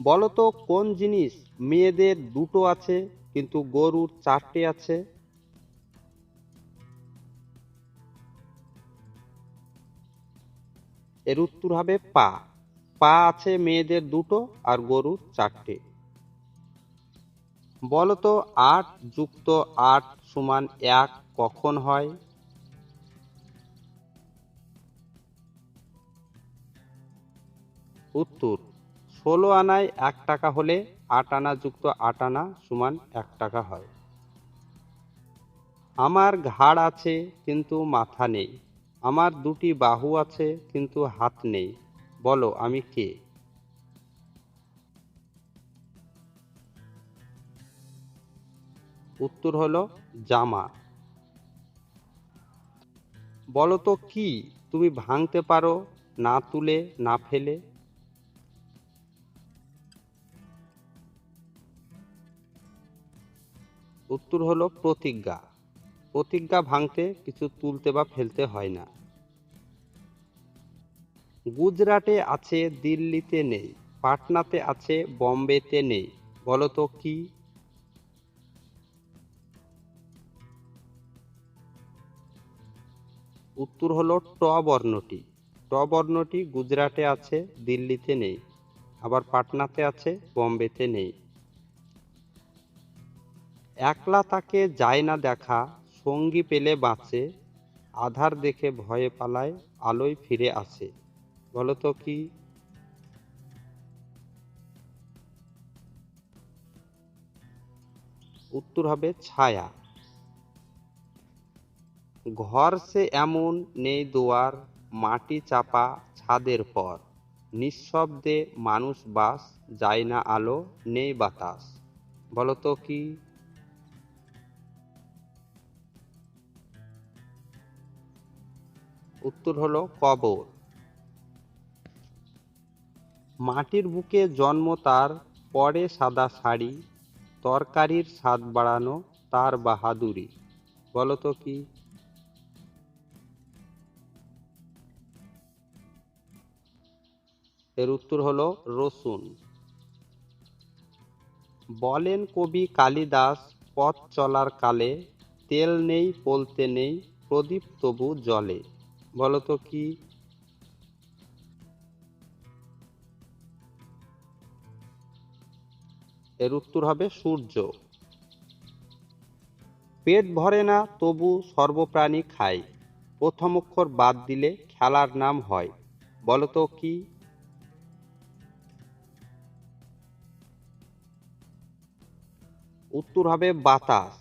বলো তো কোন জিনিস মেয়েদের দুটো আছে, কিন্তু গরুর চারটে আছে? এর উত্তর হবে পা। পা আছে মেয়েদের দুটো আর গরুর চারটে। বলতো আট যুক্ত আট সমান এক কখন হয়? উত্তর ষোলো আনায় এক টাকা হলে আট আনা যুক্ত আট আনা সমান এক টাকা হয়। আমার ঘাড় আছে কিন্তু মাথা নেই। আমার দুটি বাহু আছে কিন্তু হাত নেই। বলো, আমি কে? উত্তর হলো জামা। বলো তো কি? তুমি ভাঙতে পারো, না তুলে, না ফেলে। উত্তর হলো প্রতিজ্ঞা। প্রতিজ্ঞা ভাঙতে কিছু তুলতে বা ফেলতে হয় না। গুজরাটে আছে, দিল্লিতে নেই, পাটনাতে আছে, বম্বেতে নেই। বলো তো কি? উত্তর হলো ট বর্ণটি। ট বর্ণটি গুজরাটে আছে, দিল্লিতে নেই। আবার পাটনাতে আছে, বম্বেতে নেই। একলা তাকে যায় না দেখা, সঙ্গী পেলে বাঁচে, আধার দেখে ভয়ে পালায়, আলোয় ফিরে আসে। বলো তো কি? উত্তর হবে ছায়া। ঘর সে এমন নেই দুয়ার, মাটি চাপা ছাদের পর। নিঃশব্দে মানুষ বাস, যায় না আলো, নেই বাতাস। বলো তো কি? উত্তর হলো কবর। মাটির বুকে জন্ম তার, পরে সাদা শাড়ি, তরকারির স্বাদ বাড়ানো তার বাহাদুরি। বলো তো কি? এর উত্তর হলো রসুন। বলেন কবি কালিদাস, পথ চলার কালে তেল নেই, বলতে নেই, প্রদীপ তবু জলে বলো তো কি? এর উত্তর হবে সূর্য। পেট ভরে না, তবু সর্বপ্রাণী খায়। প্রথম অক্ষর বাদ দিলে খেলার নাম হয়। বলো তো কি? উত্তর হবে বাতাস।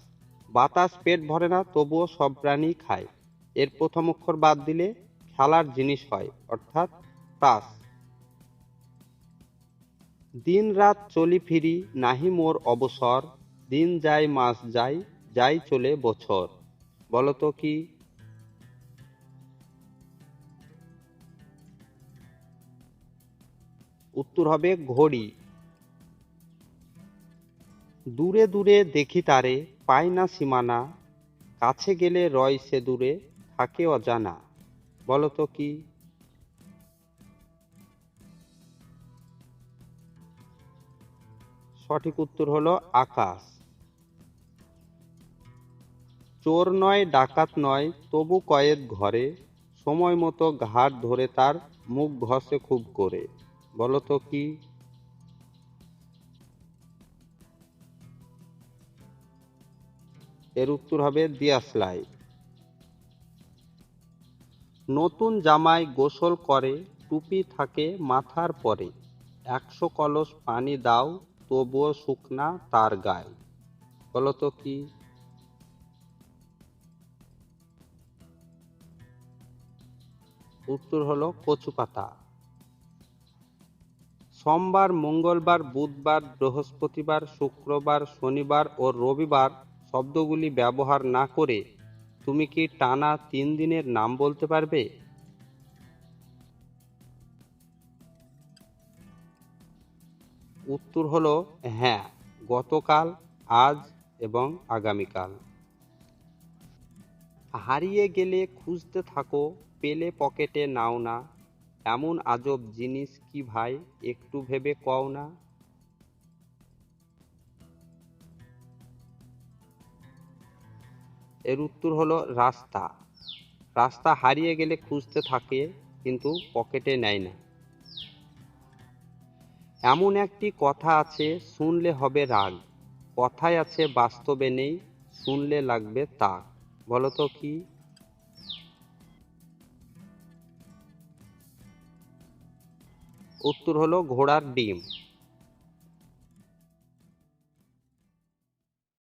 বাতাস পেট ভরে না, তবুও সব প্রাণী খায়। এর প্রথম অক্ষর বাদ দিলে খেলার জিনিস হয়, অর্থাৎ তাস দিন রাত চলি ফিরি, নাহি মোর অবসর। দিন যায় মাস যায়, যাই চলে বছর। বলতো কি? উত্তর হবে ঘড়ি। দূরে দূরে দেখি তারে, পাই না সীমানা। কাছে গেলে রয় সে দূরে। থাকে অজানা বলো তো কি? সঠিক উত্তর হলো আকাশ। চোর নয়, ডাকাত নয়, তবু কয়েদ ঘরে, সময় মতো ঘাট ধরে তার মুখ ঘষে খুব করে বলো তো কি? এর উত্তর হবে দিয়াশলাই নতুন জামাই গোসল করে, টুপি থাকে মাথার পরে। একশো কলস পানি দাও, তবুও শুকনা তার গায়ে। বলো তো কি? উত্তর হলো কচু পাতা। সোমবার, মঙ্গলবার, বুধবার, বৃহস্পতিবার, শুক্রবার, শনিবার ও রবিবার শব্দগুলি ব্যবহার না করে তুমি কি টানা তিন দিনের নাম বলতে পারবে? উত্তর হলো হ্যাঁ গতকাল, আজ এবং আগামীকাল। হারিয়ে গেলে খুঁজতে থাকো, পেলে পকেটে নাও না। এমন আজব জিনিস কি ভাই, একটু ভেবে কও না। এর উত্তর হলো রাস্তা। রাস্তা হারিয়ে গেলে খুঁজতে থাকে, কিন্তু পকেটে নেয় না। এমন একটি কথা আছে, শুনলে হবে রাগ। কথায় আছে, বাস্তবে নেই, শুনলে লাগবে তো কি? উত্তর হলো, ঘোড়ার ডিম।